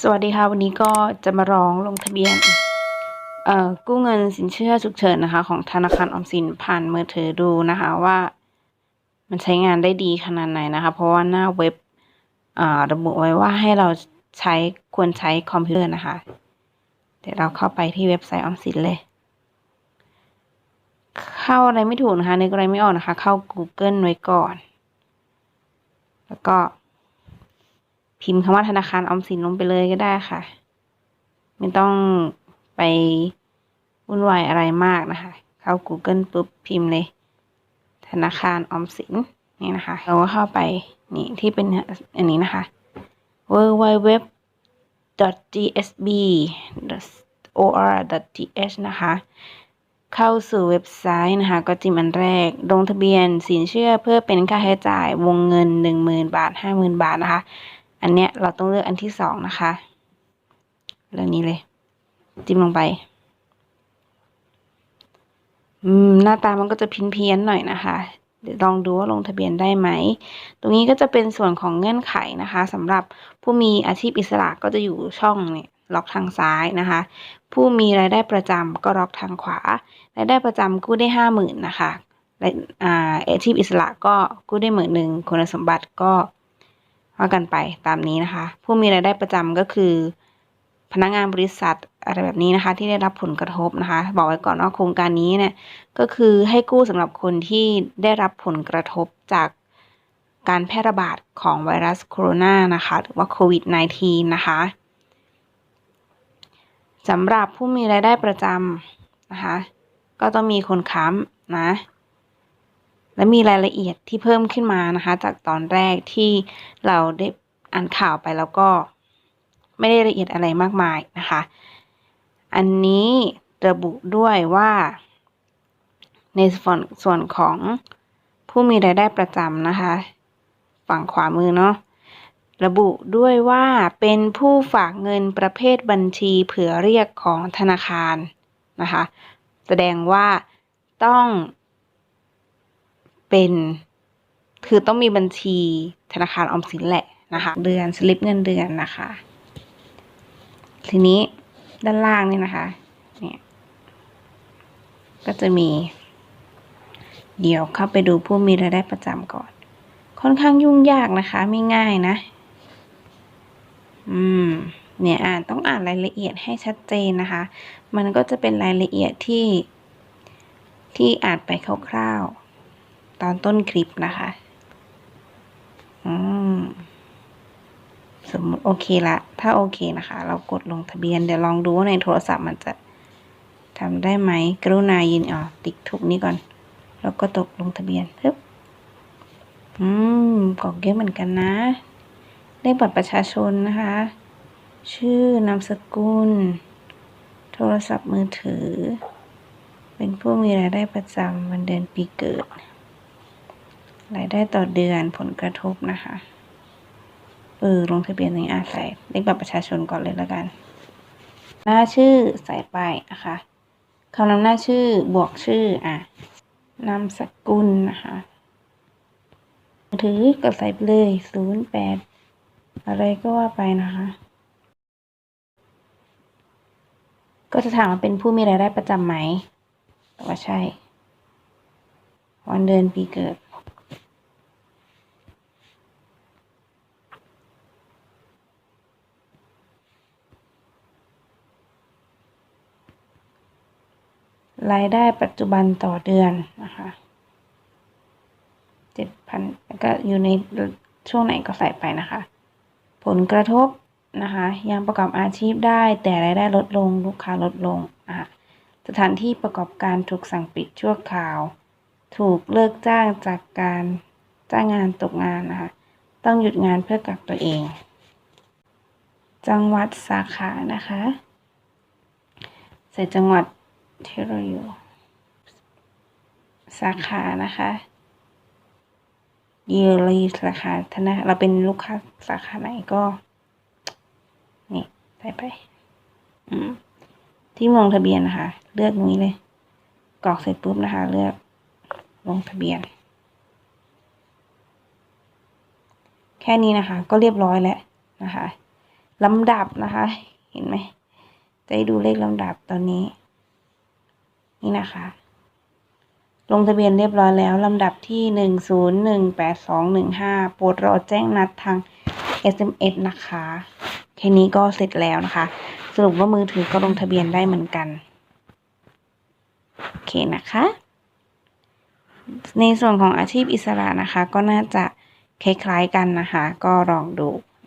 สวัสดีค่ะ วันนี้ก็จะมาร้องลงทะเบียนเอ่อกู้เงินสินเชื่อฉุกเฉินนะคะ ของธนาคารออมสินผ่านมือถือดูนะคะว่า มันใช้งานได้ดีขนาดไหนนะคะ เพราะว่าหน้าเว็บอ่าระบุไว้ว่าให้เราใช้ควรใช้คอมพิวเตอร์นะคะ เดี๋ยวเราเข้าไปที่เว็บไซต์ออมสินเลย เข้าอะไรไม่ถูกนะคะนึกอะไรไม่ออกนะคะ เข้า Google ไว้ก่อน แล้วก็ พิมพ์คำว่าธนาคารออมสินลงไปเลยก็ได้ค่ะ ไม่ต้องไปวุ่นวายอะไรมากนะคะ เข้า Google ปุ๊บพิมพ์เลย ธนาคารออมสินนี่นะคะเราก็เข้าไปนี่ที่เป็นอันนี้นะคะ w w w gsb or th นะคะ เข้าสู่เว็บไซต์นะคะ ก็จิ้มอันแรก ลงทะเบียนสินเชื่อเพื่อเป็นค่าใช้จ่ายวงเงินหนึ่งหมื่นบาทห้าหมื่นบาทนะคะ อันเนี้ยเราต้องเลือกอันที่สองนะคะเรื่องนี้เลย จิ้มลงไป อืม หน้าตามันก็จะพินเพี้ยนหน่อยนะคะเดี๋ยวลองดูว่าลงทะเบียนได้ไหม ตรงนี้ก็จะเป็นส่วนของเงื่อนไขนะคะสำหรับผู้มีอาชีพอิสระก็จะอยู่ช่องเนี่ยล็อกทางซ้ายนะคะ ผู้มีรายได้ประจำก็ล็อกทางขวา รายได้ประจำกู้ได้ห้าหมื่นนะคะและอ่าอาชีพอิสระก็กู้ได้หมื่นหนึ่งคุณสมบัติก็ ว่ากันไปตามนี้นะคะ ผู้มีรายได้ประจำก็คือ พนักงานบริษัทอะไรแบบนี้นะคะ ที่ได้รับผลกระทบนะคะ บอกไว้ก่อนว่าโครงการนี้เนี่ยก็คือให้กู้สำหรับคนที่ได้รับผลกระทบจากการแพร่ระบาดของไวรัสโคโรนานะคะหรือว่าโควิด -19 นะคะสำหรับผู้มีรายได้ประจำนะคะ ก็ต้องมีคนค้ำนะ และมีรายละเอียดที่เพิ่มขึ้นมานะคะ จากตอนแรกที่เราได้อ่านข่าวไปแล้วก็ไม่ได้ละเอียดอะไรมากมายนะคะ อันนี้ระบุด้วยว่า ในส่วนส่วนของผู้มีรายได้ประจำนะคะ ฝั่งขวามือเนาะระบุด้วยว่าเป็นผู้ฝากเงินประเภทบัญชีเผื่อเรียกของธนาคารนะคะ แสดงว่าต้อง เป็น คือต้องมีบัญชีธนาคารออมสินแหละนะคะ เดือนสลิปเงินเดือนนะคะ ทีนี้ด้านล่างนี่นะคะเนี่ยก็จะมี เดี๋ยวเข้าไปดูผู้มีรายได้ประจำก่อน ค่อนข้างยุ่งยากนะคะ ไม่ง่ายนะ อืม เนี่ยอ่านต้องอ่านรายละเอียดให้ชัดเจนนะคะ มันก็จะเป็นรายละเอียดที่ที่อ่านไปคร่าวๆ ตอนต้นคลิปนะคะ อืม สมมติโอเคละ ถ้าโอเคนะคะ เรากดลงทะเบียน เดี๋ยวลองดูว่าในโทรศัพท์มันจะทำได้ไหม กรุณายืนอ๋อติ๊กถูกนี้ก่อน แล้วก็ตกลงทะเบียนปึ๊บอืมกรอกเยอะเหมือนกันนะเลขบัตรประชาชนนะคะ ชื่อนามสกุล โทรศัพท์มือถือ เป็นผู้มีรายได้ประจำวันเดือนปีเกิด รายได้ต่อเดือนผลกระทบนะคะเออลงทะเบียนในอาใส่เลขบัตรประชาชนก่อนเลยแล้วกัน หน้าชื่อใส่ไปนะคะคำนำหน้าชื่อบวกชื่ออะนามสกุลนะคะมือถือก็ใส่ไปเลยศูนย์แปดอะไรก็ว่าไปนะคะ ก็จะถามว่าเป็นผู้มีรายได้ประจำไหมแต่ว่าใช่ วันเดือนปีเกิด รายได้ปัจจุบันต่อเดือนนะคะเจ็ดพันก็อยู่ในช่วงไหนก็ใส่ไปนะคะ ผลกระทบนะคะ ยังประกอบอาชีพได้แต่รายได้ลดลงลูกค้าลดลงนะะสถานที่ประกอบการถูกสั่งปิดชั่วคราว ถูกเลิกจ้างจากการจ้างงานตกงานนะคะ ต้องหยุดงานเพื่อกักตัวเอง จังหวัดสาขานะคะ ใส่จังหวัด ที่เราอยู่สาขานะคะเยอรีสาขาธนาเราเป็นลูกค้าสาขาไหนก็ นี่ใส่ไปที่ลงทะเบียนนะคะ เลือกตรงนี้เลย กรอกเสร็จปุ๊บนะคะ เลือกลงทะเบียน แค่นี้นะคะ ก็เรียบร้อยแล้วนะคะลำดับนะคะ เห็นไหมจะดูเลขลำดับตอนนี้ นี่นะคะ ลงทะเบียนเรียบร้อยแล้วลำดับที่หนึ่งศูนย์หนึ่งแปดสองหนึ่งห้าโปรดรอแจ้งนัดทาง SMS นะคะแค่นี้ก็เสร็จแล้วนะคะ สรุปว่ามือถือก็ลงทะเบียนได้เหมือนกัน โอเคนะคะ ในส่วนของอาชีพอิสระนะคะ ก็น่าจะคล้ายๆกันนะคะ ก็ลองดู